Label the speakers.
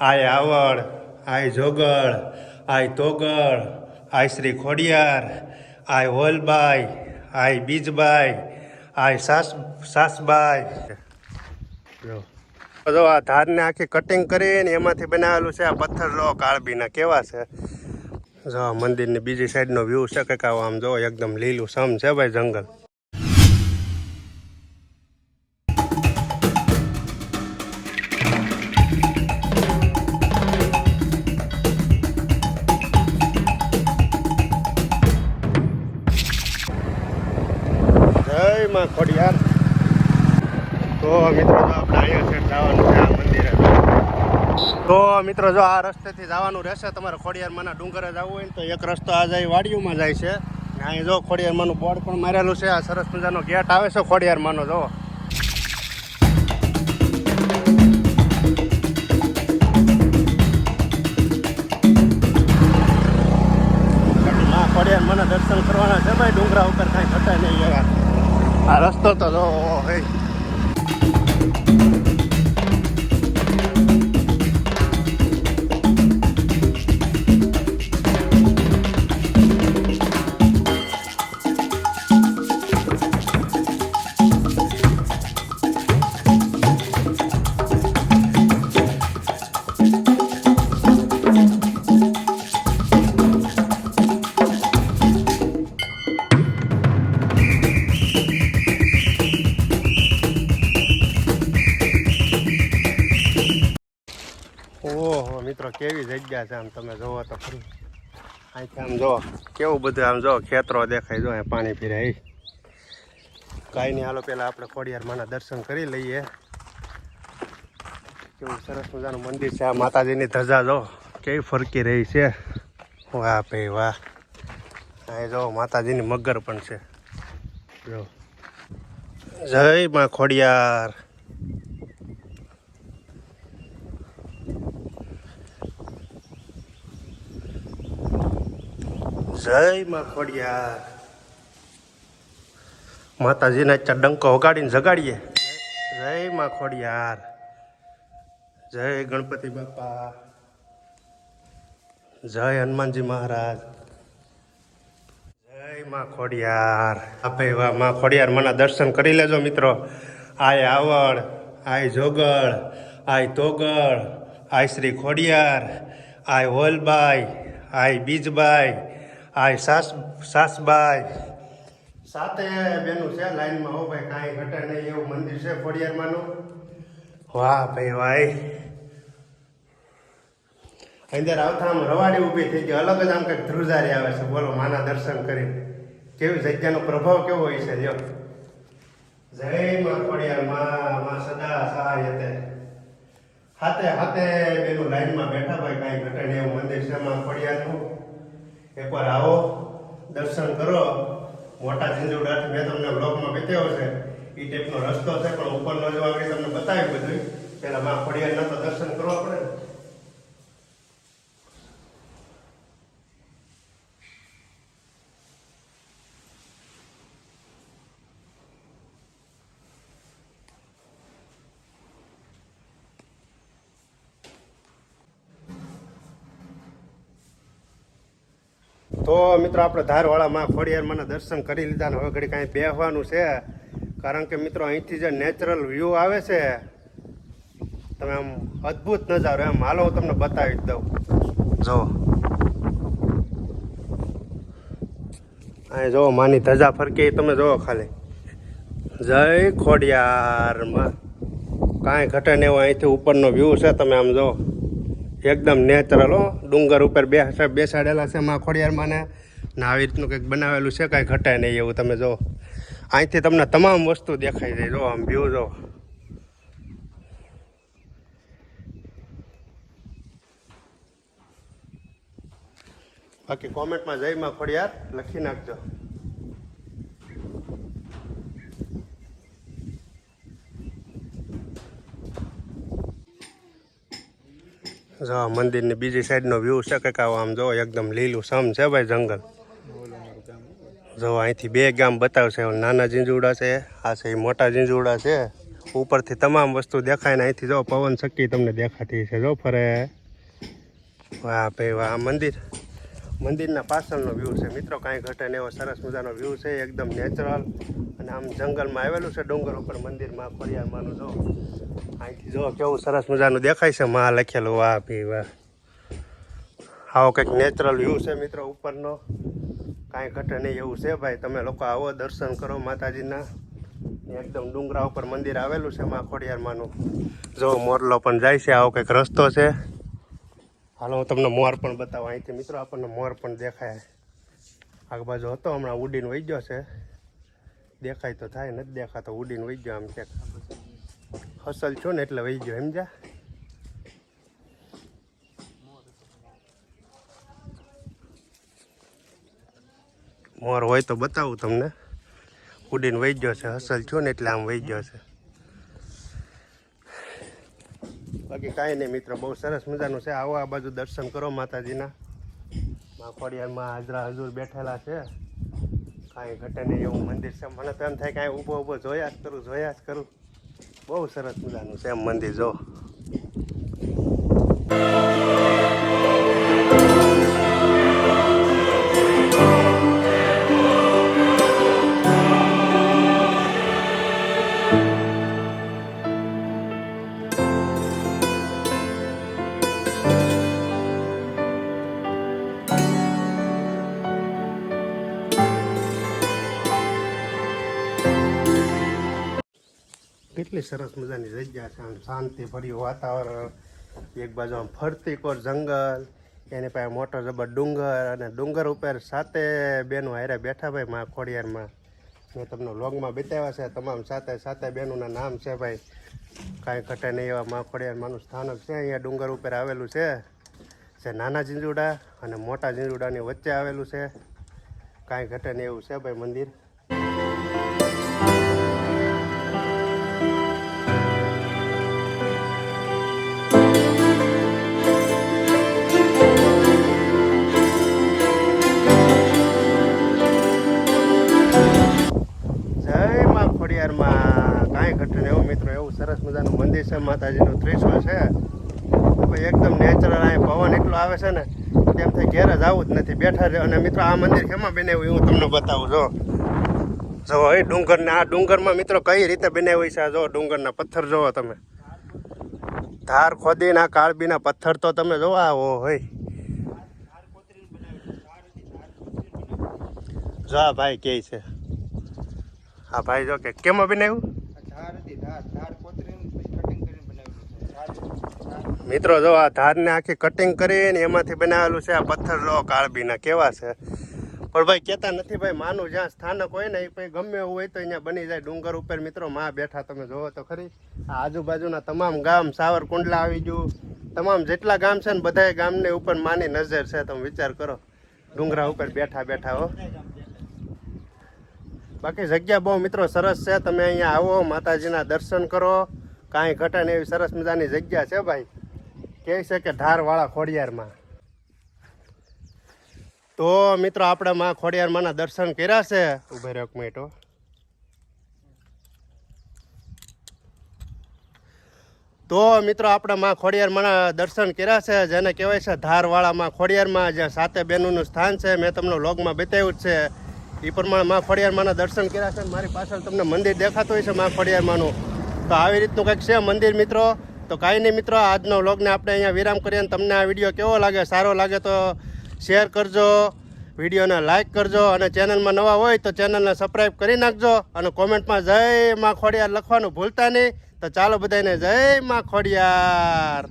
Speaker 1: આય આવડ આય જોગળ, આય તોગળ, આય શ્રી ખોડિયાર, આય હોલબાઈ, આય બીજબાઈ, આય સાસ, સાસબાઈ. જો. આ ધારને આખી કટિંગ કરીને એમાંથી બનાવેલું છે આ પથ્થર લો કાળબીના. કેવા છે? જો મંદિરની બીજી સાઈડનો વ્યૂ છે આવો આમ જો એકદમ લીલું સમ છે ભાઈ જંગલ. માં ખોડિયાર. તો મિત્રો જો આપણે અહીંયા છે જવાનું છે આ મંદિરે. તો મિત્રો જો આ રસ્તેથી જવાનું રહેશે, તમારે ખોડિયારમાંના ડુંગરે જવું હોય તો એક રસ્તો આ જાય, વાડીઓમાં જાય છે. ને અહીં જો ખોડિયારમાંનું બોર્ડ પણ મારેલું છે, આ સરસ મજાનો ગેટ આવે છે ખોડિયારમાંનો, જો. ખોડિયાર ખોડિયારમાંના દર્શન કરવાના છે, ભાઈ ડુંગરા ઉપર કાંઈ ઘટાય નહીં એવા. આ રસ્તો તો જો હે ઓહો મિત્રો કેવી જગ્યા છે આમ તમે જોવો તો ખરું. અહીંથી આમ જો કેવું બધું આમ જો ખેતરો દેખાય, જો પાણી પીરાય કાંઈ નહીં, હાલો પહેલાં આપણે ખોડિયારમાંના દર્શન કરી લઈએ. કેવું સરસ મજાનું મંદિર છે આ માતાજીની ધજા, જો. કેવી ફરકી રહી છે. વાહ ભાઈ વાહ. અહીં જો માતાજીની મગર પણ છે. જો. જય માં ખોડિયાર. જય માં ખોડિયાર માતાજીને ચાર ડંકો વગાડીને જગાડીએ. જય માં ખોડિયાર જય ગણપતિ બાપા. જય હનુમાનજી મહારાજ. જય માં ખોડિયાર આપે વાહમાં ખોડિયાર મને દર્શન કરી લેજો મિત્રો. આય આવડ આય જોગળ, આય તોગળ, આય શ્રી ખોડિયાર, આય હોલબાઈ, આય બીજબાઈ આય સાસ સાસબાઈ. સાતે બેનું છે લાઈનમાં હો ભાઈ કાંઈ ઘટે નહીં એવું મંદિર છે ફળિયારમાંનું. વાહ ભાઈ ભાઈ અંદર આવતા આમ રવાડી ઊભી થઈ ગઈ અલગ જ આમ કંઈક ધ્રુજારી આવે છે. બોલો માના દર્શન કરી કેવી જગ્યાનો પ્રભાવ કેવો હોય છે જો જય માં ખોડિયાર માં માં સદા સહાય તે હાથે હાથે બેનું લાઈનમાં બેઠા ભાઈ કાંઈ ઘટે એવું મંદિર છે માં ખોડિયારનું એકવાર આવો, દર્શન કરો. મોટા ઝીંઝુડાથી મેં તમને બ્લોકમાં બતાવ્યો છે. એ ટાઈપનો રસ્તો છે, પણ ઉપરનો જો આગળ તમને બતાવ્યું બધું પહેલાં માં ખોડિયારના તો દર્શન કરો પડે તો મિત્રો, આપણે ધારવાળામાં મને દર્શન કરી લીધા ને હવે ઘડી કાંઈ બેહવાનું છે. કારણ કે મિત્રો, અહીંથી જે નેચરલ વ્યૂ આવે છે, તમે આમ અદ્ભુત નજારો એમ. હાલો, હું તમને બતાવી જ દઉં. જો. અહીં જો, માની ધજા ફરકે તમે જુઓ ખાલી. જય ખોડિયારમાં. કાંઈ ઘટે ને એવો અહીંથી ઉપરનો વ્યૂ છે. તમે આમ જો. એકદમ નેચરલ હો. ડુંગર ઉપર બે બેસાડેલા છે માં ખોડિયારમાં ને. આવી રીતનું કંઈક બનાવેલું છે, કાંઈ ઘટાય નહીં એવું તમે જો. અહીંથી તમને તમામ વસ્તુ દેખાઈ જાય. જો, આમ વ્યૂ જો. બાકી કોમેન્ટમાં જય માં ખોડિયાર લખી નાખજો. જો મંદિરની બીજી સાઈડનો વ્યૂ છે કંઈક આવો આમ જો એકદમ લીલું સમ છે ભાઈ જંગલ. જો અહીંથી બે ગામ બતાવશે. નાના ઝીંઝુડા છે, આ છે મોટા ઝીંઝુડા છે. ઉપરથી તમામ વસ્તુ દેખાય ને અહીંથી જો પવન શક્તિ તમને દેખાતી છે જો ફરે. વાહ ભાઈ વાહ મંદિર. મંદિરના પાછળનો વ્યૂ છે. મિત્રો, કાંઈ ઘટે ને એવો સરસ મજાનો વ્યૂ છે. એકદમ નેચરલ અને આમ જંગલમાં આવેલું છે ડુંગર ઉપર મંદિરમાં ખોરિયારમાંનું જો. અહીંથી જો કેવું સરસ મજાનું દેખાય છે માં લખેલું વાહ ભાઈ વાહ આવો કંઈક નેચરલ વ્યૂ છે મિત્રો ઉપરનો. કાંઈ ઘટે નહીં એવું છે ભાઈ. તમે લોકો આવો, દર્શન કરો માતાજીના. એકદમ ડુંગરા ઉપર મંદિર આવેલું છે માં ખોડિયારમાંનું. જો મોરલો પણ જાય છે, આવો કંઈક રસ્તો છે. હાલો, હું તમને મોર પણ બતાવું. અહીંથી મિત્રો આપણને મોર પણ દેખાય. આગ બાજુ હતો, હમણાં ઉડીને વહી ગયો છે. દેખાય તો થાય, નથી દેખાતો, ઉડીને વહી ગયો આમ ક્યાંક. હસલ છો ને એટલે વહી ગયો, સમજ્યા? મોર હોય તો બતાવું તમને. ઉડીને વહી ગયો છે, હસલ છો ને એટલે આમ વહી ગયો છે. બાકી કાંઈ નહીં મિત્રો, બહુ સરસ મજાનું છે. આવો આ બાજુ દર્શન કરો માતાજીના. માખોડિયામાં હાજરા હજુર બેઠેલા છે. કાંઈ ઘટે નહીં એવું મંદિર છે. મને તો એમ થાય કાંઈ ઊભો ઊભો જોયા જ કરું, જોયા જ કરું. બહુ સરસ મજાનું છે એમ મંદિર જો. કેટલી સરસ મજાની જગ્યા છે. આમ શાંતિ ભર્યું વાતાવરણ, એક બાજુ આમ ફરતી કોર જંગલ, એની પાસે મોટો જબર ડુંગર અને ડુંગર ઉપર સાતે બેનો હારે બેઠા ભાઈ મા ખોડિયારમાં મેં તમને લોંગમાં બતાવ્યા છે, તમામ સાથે સાતે બેનુંના નામ છે ભાઈ. કાંઈ ઘટે નહીં એવા માં ખોડિયારમાંનું સ્થાનક છે. અહીંયા ડુંગર ઉપર આવેલું છે, જે નાના જીંજુડા અને મોટા જીંજુડાની વચ્ચે આવેલું છે. કાંઈ ઘટે નહીં એવું છે ભાઈ મંદિર. ઘટે એવું સરસ મજાનું મંદિર છે માતાજીનું ત્રિશુલ છે. એકદમ નેચરલ અહીં પવન એટલો આવે છે ને તેમ થાય ઘેર જ આવું જ નથી. બેઠા છે અને મિત્રો, આ મંદિર કેમાં બનાવ્યું હું તમને બતાવું, જો. જો, એ ડુંગરને, આ ડુંગરમાં મિત્રો કઈ રીતે બનાવ્યું છે? જો, ડુંગરના પથ્થર જોવો તમે. ધાર ખોદીને, આ કાળબીના પથ્થર તો તમે જોવો, આ ઓ હોય જો, આ ભાઈ કે છે. હા ભાઈ જો કે, કેમાં બનાવ્યું
Speaker 2: ધાર હતી ધાર ધાર કોતરીને પછી કટિંગ કરીને બનાવેલું છે ધાર
Speaker 1: મિત્રો, જો આ ધારને આખી કટિંગ કરીને એમાંથી બનાવેલું છે આ પથ્થર લો કાળબીના, કેવા છે? પણ ભાઈ કહેતા નથી ભાઈ, માનું જ્યાં સ્થાનક હોય ને એ ભાઈ ગમે એવું હોય તો અહીંયા બની જાય. ડુંગર ઉપર મિત્રો, માં બેઠા, તમે જોવો તો ખરી. આ આજુબાજુના તમામ ગામ, સાવરકુંડલા આવી ગયું. તમામ જેટલા ગામ છે ને, બધાય ગામને ઉપર માની નજર છે. તમે વિચાર કરો. ડુંગરા ઉપર બેઠા બેઠા, હો. બાકી જગ્યા બહુ મિત્રો સરસ છે. તમે અહીંયા આવો, માતાજીના દર્શન કરો. કાંઈ ઘટે ને એવી સરસ મજાની જગ્યા છે ભાઈ. કહે છે કે ધારવાળા ખોડિયારમાં. તો મિત્રો, આપણે માં ખોડિયારમાંના દર્શન કર્યા છે. ઉભે રહ્યો મેટો તો મિત્રો, આપણે માં ખોડિયારમાંના દર્શન કર્યા છે. જેને કહેવાય છે ધારવાળા માં ખોડિયારમાં, જ્યાં સાતે બહેનોનું સ્થાન છે. મેં તમને લોગમાં બતાવ્યું જ છે. એ પ્રમાણે માં ખોડિયારમાંના દર્શન કર્યા છે. મારી પાછળ તમને મંદિર દેખાતું હોય છે, માં ખોડિયારમાંનું. તો આવી રીતનું કંઈક છે મંદિર, મિત્રો? તો કાંઈ નહીં મિત્રો, આજનો વ્લોગને આપણે અહીંયા વિરામ કરીએ અને તમને આ વીડિયો કેવો લાગે સારો લાગે તો શેર કરજો, વિડીયોને લાઇક કરજો અને ચેનલમાં નવા હોય તો ચેનલને સબસ્ક્રાઈબ કરી નાખજો અને કોમેન્ટમાં જય માં ખોડિયાર લખવાનું ભૂલતા નહીં. તો ચાલો બધાને જય માં ખોડિયાર.